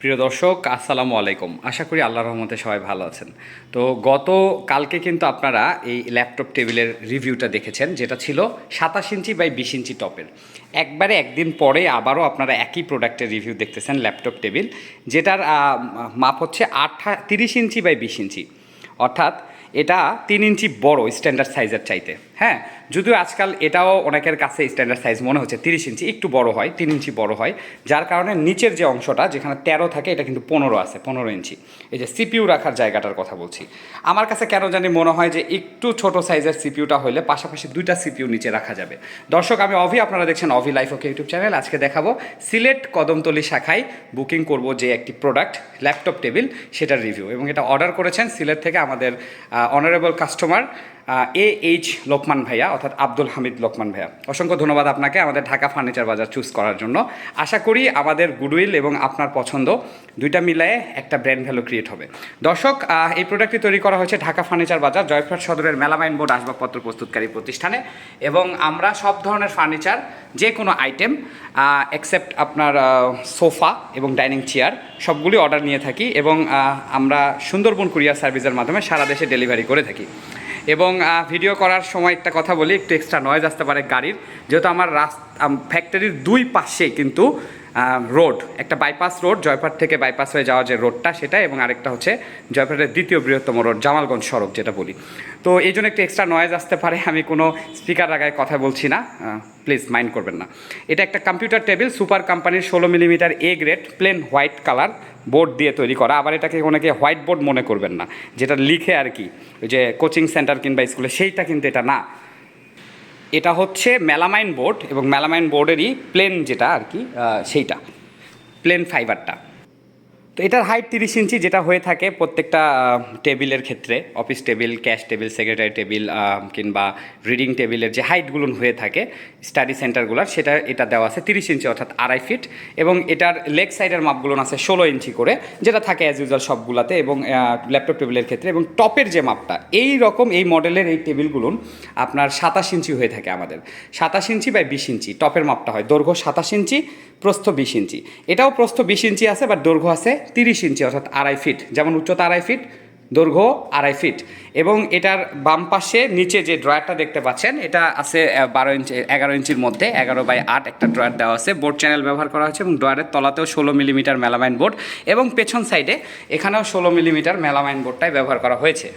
প্রিয় দর্শক, আসসালামু আলাইকুম। আশা করি আল্লাহ রহমতে সবাই ভালো আছেন। তো গত, কালকে কিন্তু আপনারা এই ল্যাপটপ টেবিলের রিভিউটা দেখেছেন, যেটা ছিল সাতাশ ইঞ্চি বাই বিশ ইঞ্চি টপের। একবারে একদিন পরে আবারও আপনারা একই প্রোডাক্টের রিভিউ দেখতেছেন ল্যাপটপ টেবিল, যেটার মাপ হচ্ছে আঠা, তিরিশ ইঞ্চি বাই বিশ ইঞ্চি। অর্থাৎ এটা তিন ইঞ্চি বড় স্ট্যান্ডার্ড সাইজের চাইতে। হ্যাঁ? যদিও আজকাল এটাও অনেকের কাছে স্ট্যান্ডার্ড সাইজ মনে হচ্ছে তিরিশ ইঞ্চি, একটু বড় হয়, তিন ইঞ্চি বড় হয়। যার কারণে নিচের যে অংশটা, যেখানে তেরো থাকে, এটা কিন্তু পনেরো আছে, পনেরো ইঞ্চি। এই যে সিপিউ রাখার জায়গাটার কথা বলছি। আমার কাছে কেন জানি মনে হয় যে একটু ছোট সাইজের সিপিউটা হলে পাশাপাশি দুইটা সিপিইউ নিচে রাখা যাবে। দর্শক, আমি অভি, আপনারা দেখছেন Abhi life okay YouTube channel আজকে দেখাবো সিলেট কদমতলি শাখায় বুকিং করব যে একটি প্রোডাক্ট ল্যাপটপ টেবিল সেটার রিভিউ এবং এটা অর্ডার করেছেন সিলেট থেকে আমাদের honourable customer A H Lokman ভাইয়া, অর্থাৎ আব্দুল হামিদ লোকমান ভাইয়া। অসংখ্য ধন্যবাদ আপনাকে আমাদের ঢাকা ফার্নিচার বাজার চুজ করার জন্য। আশা করি আমাদের গুডউইল এবং আপনার পছন্দ দুইটা মিলায়ে একটা ব্র্যান্ড ভ্যালু ক্রিয়েট হবে। দর্শক এই প্রোডাক্টটি তৈরি করা হয়েছে ঢাকা ফার্নিচার বাজার, জয়পুরহাট সদরের মেলামাইন বোর্ড আসবাবপত্র প্রস্তুতকারী প্রতিষ্ঠানে। এবং আমরা সব ধরনের ফার্নিচার, যে কোনো আইটেম এক্সেপ্ট আপনার সোফা এবং ডাইনিং চেয়ার, সবগুলি অর্ডার নিয়ে থাকি এবং আমরা সুন্দরবন কুরিয়ার সার্ভিসের মাধ্যমে সারা দেশে ডেলিভারি করে থাকি। এবং ভিডিও করার সময় একটা কথা বলি, একটু এক্সট্রা নয়েজ আসতে পারে গাড়ির। যেহেতু আমার রাস্তা ফ্যাক্টরির দুই পাশে কিন্তু রোড একটা বাইপাস রোড জয়পাট থেকে বাইপাস হয়ে যাওয়া যে রোডটা সেটা এবং আরেকটা হচ্ছে জয়পাটের দ্বিতীয় বৃহত্তম রোড জামালগঞ্জ সড়ক যেটা বলি। তো এই জন্য একটু এক্সট্রা নয়েজ আসতে পারে, আমি কোনো স্পিকার লাগায় কথা বলছি না। প্লিজ মাইন্ড করবেন না। এটা একটা কম্পিউটার টেবিল সুপার কোম্পানির ষোলো millimetre A grade plain white colour board দিয়ে তৈরি করা। আবার এটাকে অনেকে হোয়াইট বোর্ড মনে করবেন না, যেটা লিখে আর কি, ওই যে কোচিং সেন্টার কিংবা স্কুলে সেইটা কিন্তু এটা না। এটা হচ্ছে মেলামাইন বোর্ড এবং মেলামাইন বোর্ডেরই প্লেন যেটা আর কি সেইটা প্লেন ফাইবারটা তো এটার হাইট তিরিশ ইঞ্চি যেটা হয়ে থাকে প্রত্যেকটা টেবিলের ক্ষেত্রে office table cash table secretary table কিংবা রিডিং টেবিলের যে হাইটগুলো হয়ে থাকে স্টাডি সেন্টারগুলোর সেটা, এটা দেওয়া আছে তিরিশ ইঞ্চি অর্থাৎ আড়াই ফিট এবং এটার লেগ সাইডের মাপগুলো আছে ষোলো ইঞ্চি করে, যেটা থাকে অ্যাজ ইউজুয়াল সবগুলাতে এবং ল্যাপটপ টেবিলের ক্ষেত্রে এবং টপের যে মাপটা, এই রকম এই মডেলের এই টেবিলগুলো আপনার সাতাশ ইঞ্চি হয়ে থাকে আমাদের। সাতাশ ইঞ্চি বা বিশ ইঞ্চি টপের মাপটা হয়। দৈর্ঘ্য সাতাশ ইঞ্চি প্রস্থ বিশ ইঞ্চি এটাও প্রস্থ বিশ ইঞ্চি আছে বা দৈর্ঘ্য আছে তিরিশ ইঞ্চি, অর্থাৎ আড়াই ফিট। যেমন উচ্চতা আড়াই ফিট, দৈর্ঘ্য আড়াই ফিট। এবং এটার বাম পাশে নিচে যে ড্রয়ারটা দেখতে পাচ্ছেন, এটা আছে বারো ইঞ্চি, এগারো ইঞ্চির মধ্যে, এগারো বাই আট একটা ড্রয়ার দেওয়া আছে। বোর্ড চ্যানেল ব্যবহার করা হয়েছে এবং ড্রয়ারের তলাতেও ষোলো মিলিমিটার মেলামাইন বোর্ড এবং পেছন সাইডে এখানেও ষোলো মিলিমিটার মেলামাইন বোর্ডটাই ব্যবহার করা হয়েছে।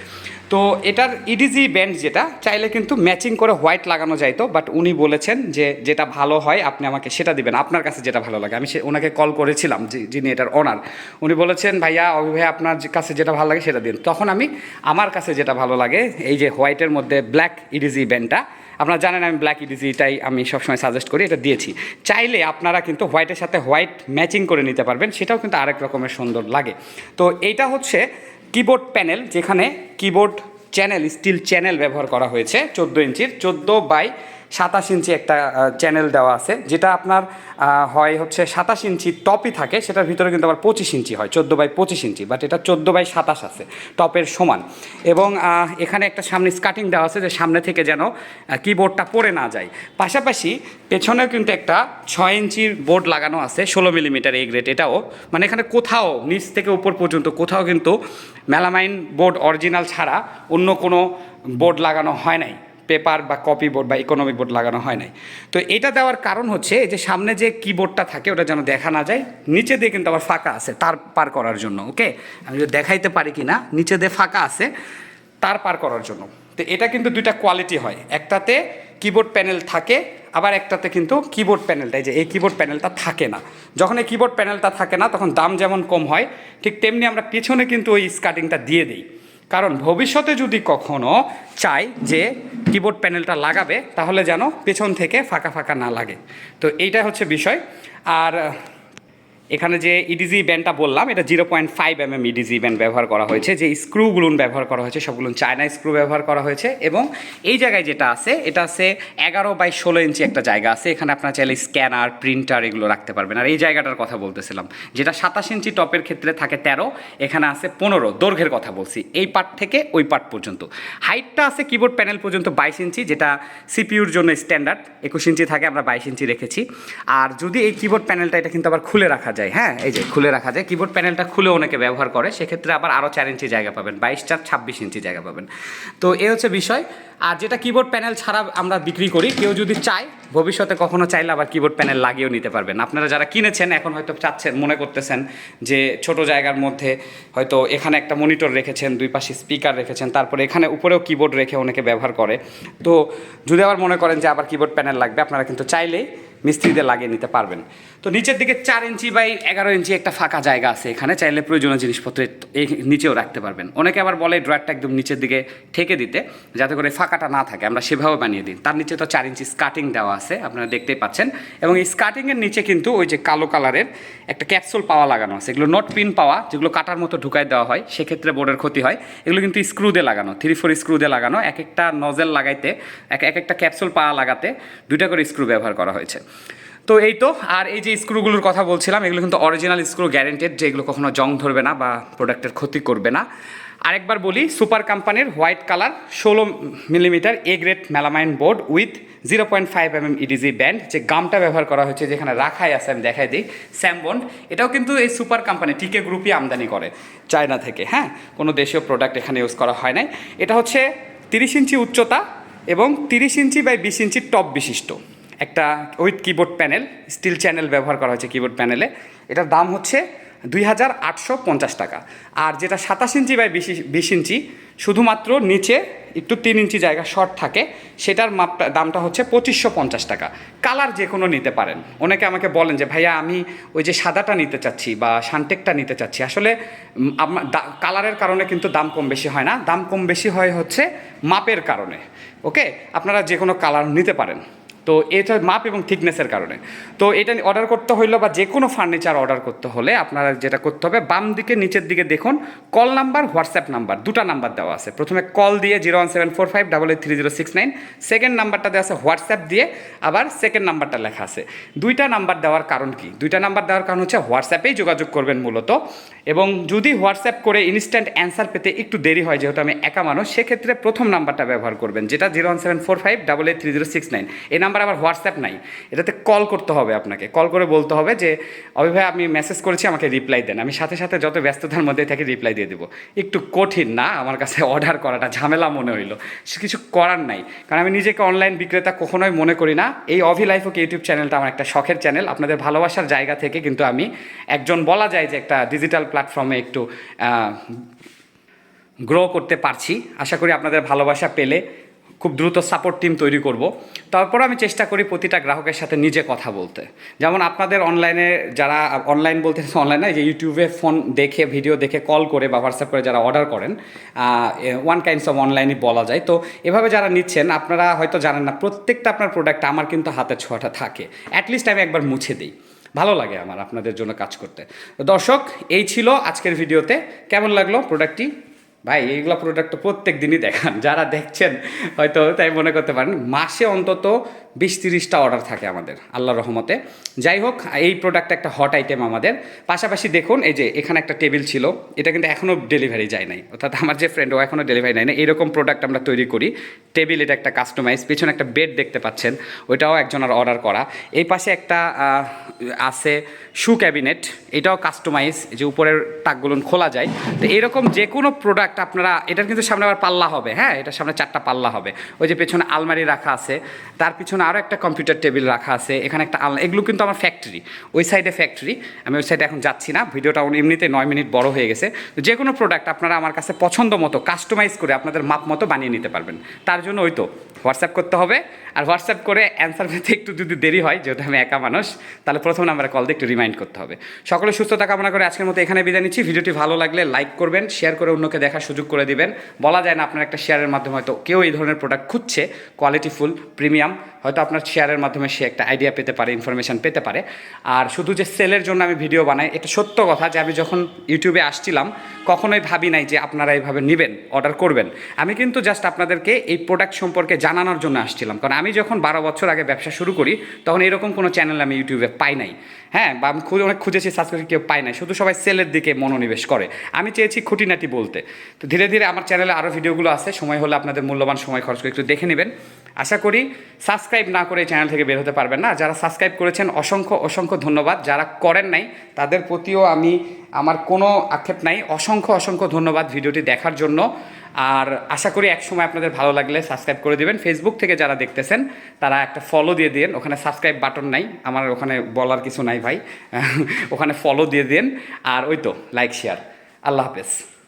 তো এটার ইডিজি ব্যান্ড যেটা, চাইলে কিন্তু ম্যাচিং করে হোয়াইট লাগানো যাইতো বাট উনি বলেছেন যে যেটা ভালো হয়, আপনি আমাকে সেটা দিবেন। আপনার কাছে যেটা ভালো লাগে, আমি সে ওনাকে কল করেছিলাম যিনি এটার ওনার উনি বলেছেন, ভাইয়া, অভি ভাই আপনার কাছে যেটা ভালো লাগে সেটা দিন। তখন আমি, আমার কাছে যেটা ভালো লাগে, এই যে হোয়াইটের মধ্যে ব্ল্যাক ইডিজি ব্যান্ডটা আপনারা জানেন আমি ব্ল্যাক ইডিজিটাই আমি সবসময় সাজেস্ট করি, এটা দিয়েছি। চাইলে আপনারা কিন্তু হোয়াইটের সাথে হোয়াইট ম্যাচিং করে নিতে পারবেন, সেটাও কিন্তু আরেক রকমের সুন্দর লাগে। তো এইটা হচ্ছে কিবোর্ড প্যানেল যেখানে কিবোর্ড চ্যানেল স্টিল চ্যানেল ব্যবহার করা হয়েছে চোদ্দ ইঞ্চির চোদ্দ বাই সাতাশ ইঞ্চি একটা চ্যানেল দেওয়া আছে, যেটা আপনার হয় হচ্ছে সাতাশ ইঞ্চি টপই থাকে, সেটার ভিতরে কিন্তু আবার পঁচিশ ইঞ্চি হয়, চোদ্দ বাই পঁচিশ ইঞ্চি বাট এটা চোদ্দ বাই সাতাশ আছে, টপের সমান। এবং এখানে একটা সামনে স্কাটিং দেওয়া আছে, যে সামনে থেকে যেন কিবোর্ডটা পড়ে না যায়। পাশাপাশি পেছনেও কিন্তু একটা ছয় ইঞ্চির বোর্ড লাগানো আছে, ষোলো মিলিমিটার এই গ্রেড এটাও। মানে এখানে কোথাও, নিচ থেকে উপর পর্যন্ত কোথাও কিন্তু মেলামাইন বোর্ড অরিজিনাল ছাড়া অন্য কোনো বোর্ড লাগানো হয় নাই। পেপার বা কপি বোর্ড বা ইকোনমিক বোর্ড লাগানো হয় নাই। তো এটা দেওয়ার কারণ হচ্ছে যে সামনে যে কিবোর্ডটা থাকে ওটা যেন দেখা না যায়, নিচে দিয়ে কিন্তু আবার ফাঁকা আছে তার পার করার জন্য, ওকে? আমি যদি দেখাইতে পারি কি না নিচে দিয়ে ফাঁকা আছে তার পার করার জন্য। তো এটা কিন্তু দুইটা কোয়ালিটি হয়, একটাতে কিবোর্ড প্যানেল থাকে, আবার একটাতে কিন্তু কিবোর্ড প্যানেলটা যে এই কিবোর্ড প্যানেলটা থাকে না। যখন এই কিবোর্ড প্যানেলটা থাকে না, তখন দাম যেমন কম হয়, ঠিক তেমনি আমরা পেছনে কিন্তু ওই স্কার্টিংটা দিয়ে দিই। কারণ ভবিষ্যতে যদি কখনো চাই যে কিবোর্ড প্যানেলটা লাগাবে, তাহলে যেন পেছন থেকে ফাঁকা ফাঁকা না লাগে। তো এইটা হচ্ছে বিষয়। আর এখানে যে ইডিজি ব্যান্ডটা বললাম, এটা zero point five M M edge band ব্যবহার করা হয়েছে, যে স্ক্রুগুলো ব্যবহার করা হয়েছে সবগুলো চায়না স্ক্রু ব্যবহার করা হয়েছে এবং এই জায়গায় যেটা আছে, এটা আছে এগারো বাই ষোলো ইঞ্চি একটা জায়গা আছে, এখানে আপনার চাইলে স্ক্যানার, প্রিন্টার এগুলো রাখতে পারবেন। আর এই জায়গাটার কথা বলতেছিলাম, যেটা সাতাশ ইঞ্চি টপের ক্ষেত্রে থাকে তেরো, এখানে আছে পনেরো, দৈর্ঘ্যের কথা বলছি, এই পার্ট থেকে ওই পার্ট পর্যন্ত। হাইটটা আছে কিবোর্ড প্যানেল পর্যন্ত বাইশ ইঞ্চি, যেটা সিপিউর জন্য স্ট্যান্ডার্ড একুশ ইঞ্চি থাকে, আমরা বাইশ ইঞ্চি রেখেছি। আর যদি এই কিবোর্ড প্যানেলটা এটা কিন্তু আবার খুলে রাখা যায় যায়। হ্যাঁ এই যে খুলে রাখা যায়। কিবোর্ড প্যানেলটা খুলে অনেকে ব্যবহার করে। সেক্ষেত্রে আবার আরও চার ইঞ্চি জায়গা পাবেন। বাইশ চার, ছাব্বিশ ইঞ্চি জায়গা পাবেন। তো এ হচ্ছে বিষয়। আর যেটা কিবোর্ড প্যানেল ছাড়া আমরা বিক্রি করি, কেউ যদি চায়, ভবিষ্যতে কখনো চাইলে আবার কিবোর্ড প্যানেল লাগিয়েও নিতে পারবেন। আপনারা যারা কিনেছেন, এখন হয়তো চাচ্ছেন, মনে করতেছেন যে ছোট জায়গার মধ্যে হয়তো এখানে একটা মনিটর রেখেছেন, দুই পাশে স্পিকার রেখেছেন, তারপরে এখানে উপরেও কিবোর্ড রেখে অনেকে ব্যবহার করে। তো যদি আবার মনে করেন যে আবার কিবোর্ড প্যানেল লাগবে, আপনারা কিন্তু চাইলেই মিস্ত্রিদের লাগিয়ে নিতে পারবেন। তো নিচের দিকে চার ইঞ্চি বাই এগারো ইঞ্চি একটা ফাঁকা জায়গা আছে এখানে, চাইলে প্রয়োজনীয় জিনিসপত্র এই নিচেও রাখতে পারবেন। অনেকে আবার বলে ড্রয়ারটা একদম নিচের দিকে ঠেকে দিতে, যাতে করে ফাঁকাটা না থাকে, আমরা সেভাবে বানিয়ে দিই। তার নিচে তো চার ইঞ্চি স্কার্টিং দেওয়া আছে, আপনারা দেখতেই পাচ্ছেন। এবং এই স্কার্টিংয়ের নিচে কিন্তু ওই যে কালো কালারের একটা ক্যাপসুল পাওয়া লাগানো আছে। এগুলো নট পিন পাওয়া, যেগুলো কাটার মতো ঢুকাই দেওয়া হয়, সেক্ষেত্রে বোর্ডের ক্ষতি হয়। এগুলো কিন্তু স্ক্রু দিয়ে লাগানো থ্রি ফোর স্ক্রু দিয়ে লাগানো, এক একটা নজেল লাগাইতে, এক একটা ক্যাপসুল পাওয়া লাগাতে দুইটা করে স্ক্রু ব্যবহার করা হয়েছে। তো এই তো, আর এই যে স্ক্রুগুলোর কথা বলছিলাম, এগুলো কিন্তু অরিজিনাল স্ক্রু গ্যারেন্টেড যে এগুলো কখনো জং ধরবে না বা প্রোডাক্টের ক্ষতি করবে না। আরেকবার বলি সুপার কোম্পানির হোয়াইট কালার ষোলো millimetre A grade melamine board with zero point five M M edge band যে গামটা ব্যবহার করা হয়েছে, যেখানে রাখাই আছে, আমি দেখাই দিই স্যামবন্ড এটাও কিন্তু এই সুপার কোম্পানি টিকে গ্রুপই আমদানি করে, চায়না থেকে হ্যাঁ? কোনো দেশীয় প্রোডাক্ট এখানে ইউজ করা হয় নাই। এটা হচ্ছে তিরিশ ইঞ্চি উচ্চতা এবং তিরিশ ইঞ্চি বাই বিশ ইঞ্চি টপ বিশিষ্ট। একটা with keyboard panel steel channel ব্যবহার করা হয়েছে কিবোর্ড প্যানেলে এটার দাম হচ্ছে দুই হাজার আটশো পঞ্চাশ টাকা। আর যেটা সাতাশ ইঞ্চি বাই বিশ বিশ ইঞ্চি, শুধুমাত্র নিচে একটু তিন ইঞ্চি জায়গা শর্ট থাকে, সেটার মাপটা, দামটা হচ্ছে পঁচিশশো পঞ্চাশ টাকা। কালার যে কোনো নিতে পারেন। অনেকে আমাকে বলেন যে, ভাইয়া, আমি ওই যে সাদাটা নিতে চাচ্ছি বা শানটেকটা নিতে চাচ্ছি। আসলে কালারের কারণে কিন্তু দাম কম বেশি হয় না। দাম কম বেশি হয় হচ্ছে মাপের কারণে। ওকে আপনারা যে কোনো কালার নিতে পারেন। তো এটা মাপ এবং থিকনেসের কারণে। তো এটা অর্ডার করতে হইল বা যে কোনো ফার্নিচার অর্ডার করতে হলে আপনারা যেটা করতে হবে, বাম দিকে, নিচের দিকে দেখুন কল নাম্বার হোয়াটসঅ্যাপ নাম্বার দুটা নাম্বার দেওয়া আছে। প্রথমে কল দিয়ে zero one seven four five double eight three zero six nine second নাম্বারটা দেওয়া আছে হোয়াটসঅ্যাপ দিয়ে, আবার সেকেন্ড নাম্বারটা লেখা আছে। দুইটা নাম্বার দেওয়ার কারণ কি? দুইটা নাম্বার দেওয়ার কারণ হচ্ছে হোয়াটসঅ্যাপেই যোগাযোগ করবেন মূলত। এবং যদি হোয়াটসঅ্যাপ করে ইনস্ট্যান্ট অ্যান্সার পেতে একটু দেরি হয়, যেহেতু আমি একা মানুষ, সেক্ষেত্রে প্রথম নাম্বারটা ব্যবহার করবেন, যেটা zero one seven four five double eight three zero six nine এই নাম্বার আবার হোয়াটসঅ্যাপ নাই। এটাতে কল করতে হবে আপনাকে। কল করে বলতে হবে যে, অভি ভাই আমি মেসেজ করেছি, আমাকে রিপ্লাই দেন। আমি সাথে সাথে যত ব্যস্ততার মধ্যে থাকি রিপ্লাই দিয়ে দেবো। একটু কঠিন না, আমার কাছে অর্ডার করাটা, ঝামেলা মনে হইল। কিছু করার নাই। কারণ আমি নিজেকে অনলাইন বিক্রেতা কখনোই মনে করি না। এই অভি লাইফ ওকে ইউটিউব চ্যানেলটা আমার একটা শখের চ্যানেল আপনাদের ভালোবাসার জায়গা থেকে কিন্তু আমি একজন বলা যায় যে একটা ডিজিটাল প্ল্যাটফর্মে একটু গ্রো করতে পারছি। আশা করি আপনাদের ভালোবাসা পেলে খুব দ্রুত সাপোর্ট টিম তৈরি করব। তারপর আমি চেষ্টা করি প্রতিটা গ্রাহকের সাথে নিজে কথা বলতে। যেমন আপনাদের অনলাইনে যারা অনলাইন বলতে অনলাইন যে ইউটিউবে ফোন দেখে ভিডিও দেখে কল করে বা হোয়াটসঅ্যাপ করে যারা অর্ডার করেন ওয়ান কাইন্ডস অফ অনলাইনই বলা যায়। তো এভাবে যারা নিচ্ছেন, আপনারা হয়তো জানেন না, প্রত্যেকটা আপনার প্রোডাক্ট আমার কিন্তু হাতে ছোঁয়াটা থাকে। অ্যাটলিস্ট আমি একবার মুছে দিই। ভালো লাগে আমার আপনাদের জন্য কাজ করতে। দর্শক, এই ছিল আজকের ভিডিওতে কেমন লাগল প্রোডাক্টটি ভাই, এইগুলো প্রোডাক্ট প্রত্যেক দিনই দেখান। যারা দেখছেন, হয়তো তাই মনে করতে পারেন, মাসে অন্তত বিশ তিরিশটা অর্ডার থাকে আমাদের আল্লাহ রহমতে। যাই হোক, এই প্রোডাক্ট একটা হট আইটেম আমাদের। পাশাপাশি দেখুন, এই যে এখানে একটা টেবিল ছিল, এটা কিন্তু এখনও ডেলিভারি যায় নাই। অর্থাৎ আমার যে ফ্রেন্ড ও এখনও ডেলিভারি নেয় না এরকম প্রোডাক্ট আমরা তৈরি করি। টেবিল এটা একটা কাস্টমাইজ পিছনে একটা বেড দেখতে পাচ্ছেন, ওইটাও একজনের অর্ডার করা। এই পাশে একটা আছে শু ক্যাবিনেট এটাও কাস্টমাইজ যে উপরের তাকগুলো খোলা যায়। তো এরকম যে কোনো প্রোডাক্ট আপনারা, এটার কিন্তু সামনে আবার পাল্লা হবে হ্যাঁ? এটার সামনে চারটা পাল্লা হবে। ওই যে পেছনে আলমারি রাখা আছে, তার পিছনে আরও একটা কম্পিউটার টেবিল রাখা আছে, এখানে একটা আলনা এগুলো কিন্তু আমার ফ্যাক্টরি ওই সাইডে ফ্যাক্টরি আমি ওই সাইডে এখন যাচ্ছি না, ভিডিওটা এমনিতে নয় মিনিট বড় হয়ে গেছে। তো যে কোনো প্রোডাক্ট আপনারা আমার কাছে পছন্দ মতো কাস্টমাইজ করে আপনাদের মাপ মতো বানিয়ে নিতে পারবেন। তার জন্য ওই তো হোয়াটসঅ্যাপ করতে হবে, আর হোয়াটসঅ্যাপ করে অ্যান্সার পেতে একটু যদি দেরি হয়, যেহেতু আমি একা মানুষ, তাহলে প্রথম নাম্বারে কল দিয়ে একটু রিমাইন্ড করতে হবে। সকলে সুস্থতা কামনা করে আজকের মতো এখানে বিদায় নিচ্ছি। ভিডিওটি ভালো লাগলে লাইক করবেন শেয়ার করে অন্যকে দেখার সুযোগ করে দিবেন। বলা যায় না আপনার একটা শেয়ারের মাধ্যমে হয়তো কেউ এই ধরনের প্রোডাক্ট খুঁজছে কোয়ালিটিফুল প্রিমিয়াম হয়তো আপনার শেয়ারের মাধ্যমে সে একটা আইডিয়া পেতে পারে ইনফরমেশান পেতে পারে। আর শুধু যে সেলের জন্য আমি ভিডিও বানাই, এটা সত্য কথা যে আমি যখন ইউটিউবে আসছিলাম কখনোই ভাবি নাই যে আপনারা এইভাবে নেবেন অর্ডার করবেন। আমি কিন্তু জাস্ট আপনাদেরকে এই প্রোডাক্ট সম্পর্কে জানানোর জন্য আসছিলাম। কারণ আমি যখন বারো বছর আগে ব্যবসা শুরু করি, তখন এরকম কোনো চ্যানেল আমি ইউটিউবে পাই নাই। হ্যাঁ বা আমি খুঁজে, অনেক খুঁজেছি সাবস্ক্রাইব কেউ পাই নাই। শুধু সবাই সেলের দিকে মনোনিবেশ করে। আমি চেয়েছি খুঁটিনাটি বলতে। তো ধীরে ধীরে আমার চ্যানেলে আরও ভিডিওগুলো আছে। সময় হলে আপনাদের মূল্যবান সময় খরচ করে একটু দেখে নেবেন। আশা করি সাবস্ক্রাইব না করে চ্যানেল থেকে বের হতে পারবেন না। যারা সাবস্ক্রাইব করেছেন, অসংখ্য অসংখ্য ধন্যবাদ। যারা করেন নাই, তাদের প্রতিও আমি আমার কোনো আক্ষেপ নাই। অসংখ্য অসংখ্য ধন্যবাদ ভিডিওটি দেখার জন্য। আর আশা করি এক সময় আপনাদের ভালো লাগলে সাবস্ক্রাইব করে দেবেন। ফেসবুক থেকে যারা দেখতেছেন, তারা একটা ফলো দিয়ে দিন ওখানে সাবস্ক্রাইব বাটন নাই। আমার ওখানে বলার কিছু নাই ভাই। ওখানে ফলো দিয়ে দিন আর ওই তো লাইক শেয়ার আল্লাহ হাফেজ।